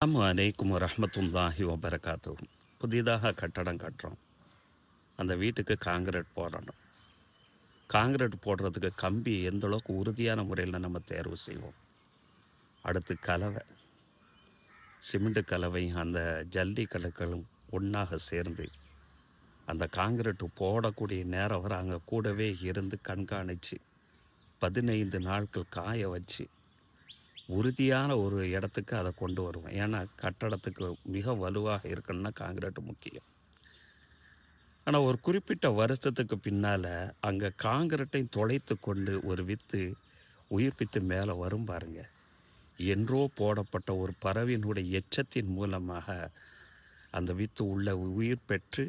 அஸ்ஸலாமு அலைக்கும் வரஹ்மத்துல்லாஹி வபரகாத்து புதிதாக கட்டடம் கட்டுறோம். அந்த வீட்டுக்கு காங்கிரீட் போடணும். காங்கிரீட் போடுறதுக்கு கம்பி எந்தளவுக்கு உறுதியான முறையில் நம்ம தேர்வு செய்வோம்? அடுத்து கலவை. சிமெண்ட் கலவையும் அந்த ஜல்லி கலக்களும் ஒன்றாக சேர்ந்து அந்த காங்கிரீட் போடக்கூடிய நேரம் வரை அங்கே கூடவே இருந்து கண்காணித்து பதினைந்து நாட்கள் காய வச்சு உறுதியான ஒரு இடத்துக்கு அதை கொண்டு வருவேன். ஏன்னா கட்டடத்துக்கு மிக வலுவாக இருக்கணும்னா காங்கிரீட் முக்கியம். ஆனால் ஒரு குறிப்பிட்ட வருஷத்துக்கு பின்னால் அங்கே காங்கிரீட்டை தொலைத்து கொண்டு ஒரு வித்து உயிர்ப்பித்து மேலே வரும் பாருங்க. என்றோ போடப்பட்ட ஒரு பறவையினுடைய எச்சத்தின் மூலமாக அந்த வித்து உள்ள உயிர் பெற்று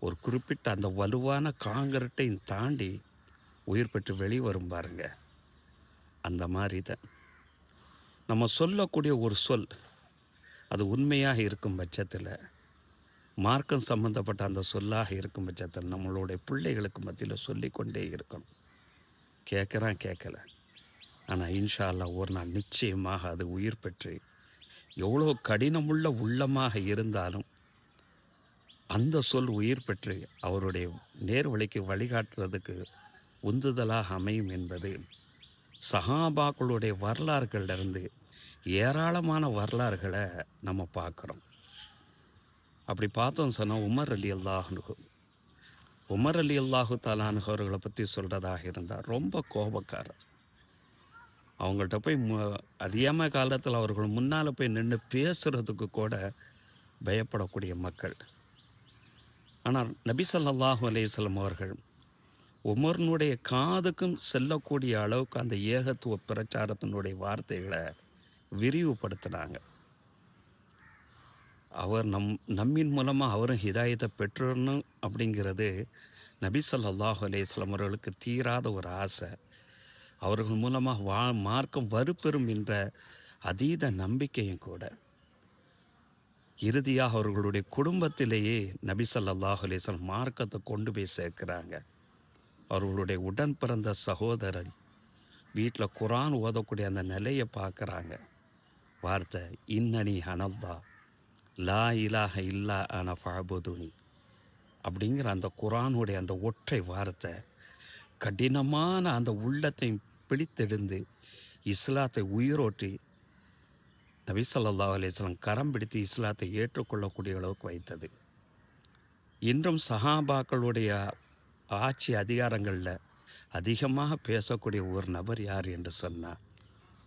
ஒரு குறிப்பிட்ட அந்த வலுவான காங்கிரீட்டை தாண்டி உயிர் பெற்று வெளிவரும் பாருங்க. அந்த மாதிரி தான். நம்ம சொல்லக்கூடிய ஒரு சொல் அது உண்மையாக இருக்கும் பட்சத்தில் மார்க்கம் சம்பந்தப்பட்ட அந்த சொல்லாக இருக்கும் பட்சத்தில் நம்மளுடைய பிள்ளைகளுக்கு மத்தியில் சொல்லிக்கொண்டே இருக்கணும். கேட்குறான் கேட்கல ஆனால் இன்ஷா அல்லாஹ் ஒரு நாள் நிச்சயமாக அது உயிர் பெற்று எவ்வளோ கடினமுள்ள உள்ளமாக இருந்தாலும் அந்த சொல் உயிர் பெற்று அவருடைய நேர்வழிக்கு வழிகாட்டுறதுக்கு உந்துதலாக அமையும் என்பது சஹாபாக்களுடைய வரலாறுகளிலிருந்து ஏராளமான வரலாறுகளை நம்ம பார்க்குறோம். அப்படி பார்த்தோம் சொன்னால் உமர் அலி அல்லாஹனு உமர் அலி அல்லாஹு தாலானு அவர்களை பற்றி சொல்கிறதாக இருந்தால் ரொம்ப கோபக்காரர். அவங்கள்ட்ட போய் மு காலத்தில் அவர்கள் முன்னால் போய் நின்று பேசுகிறதுக்கு கூட பயப்படக்கூடிய மக்கள். ஆனால் நபி ஸல்லல்லாஹு அலைஹி அவர்கள் உமர்னுடைய காதுக்கும் செல்லக்கூடிய அளவுக்கு அந்த ஏகத்துவ பிரச்சாரத்தினுடைய வார்த்தைகளை விரிவுபடுத்தினாங்க. அவர் நம் நம்மின் மூலமாக அவரும் ஹிதாயத்தை பெற்றணும் அப்படிங்கிறது நபி சொல்லாஹு அலைஹி அவர்களுக்கு தீராத ஒரு ஆசை. அவர்கள் மூலமாக வா மார்க்கம் வறுப்பெறும் என்ற அதீத நம்பிக்கையும் கூட. இறுதியாக அவர்களுடைய குடும்பத்திலேயே நபி சொல்லாஹு அலைஹி மார்க்கத்தை கொண்டு போய் சேர்க்குறாங்க. அவர்களுடைய உடன் பிறந்த சகோதரர் வீட்டில் குரான் ஓதக்கூடிய அந்த நிலையை பார்க்குறாங்க. வார்த்தை இன்னனி அனல்லா லா இலாக இல்லா அன ஃபாபுதுனி அப்படிங்கிற அந்த குரானுடைய அந்த ஒற்றை வார்த்தை கடினமான அந்த உள்ளத்தை பிடித்தெடுந்து இஸ்லாத்தை உயிரோட்டி நபி சொல்லா அலிஸ்லாம் கரம் பிடித்து இஸ்லாத்தை ஏற்றுக்கொள்ளக்கூடிய அளவுக்கு வைத்தது. இன்றும் சஹாபாக்களுடைய ஆட்சி அதிகாரங்களில் அதிகமாக பேசக்கூடிய ஒரு நபர் யார் என்று சொன்னால்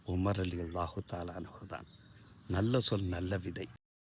உமர் அலி அல்லாஹு தாலானுகு தான் நல்ல சொல் நல்ல விதை.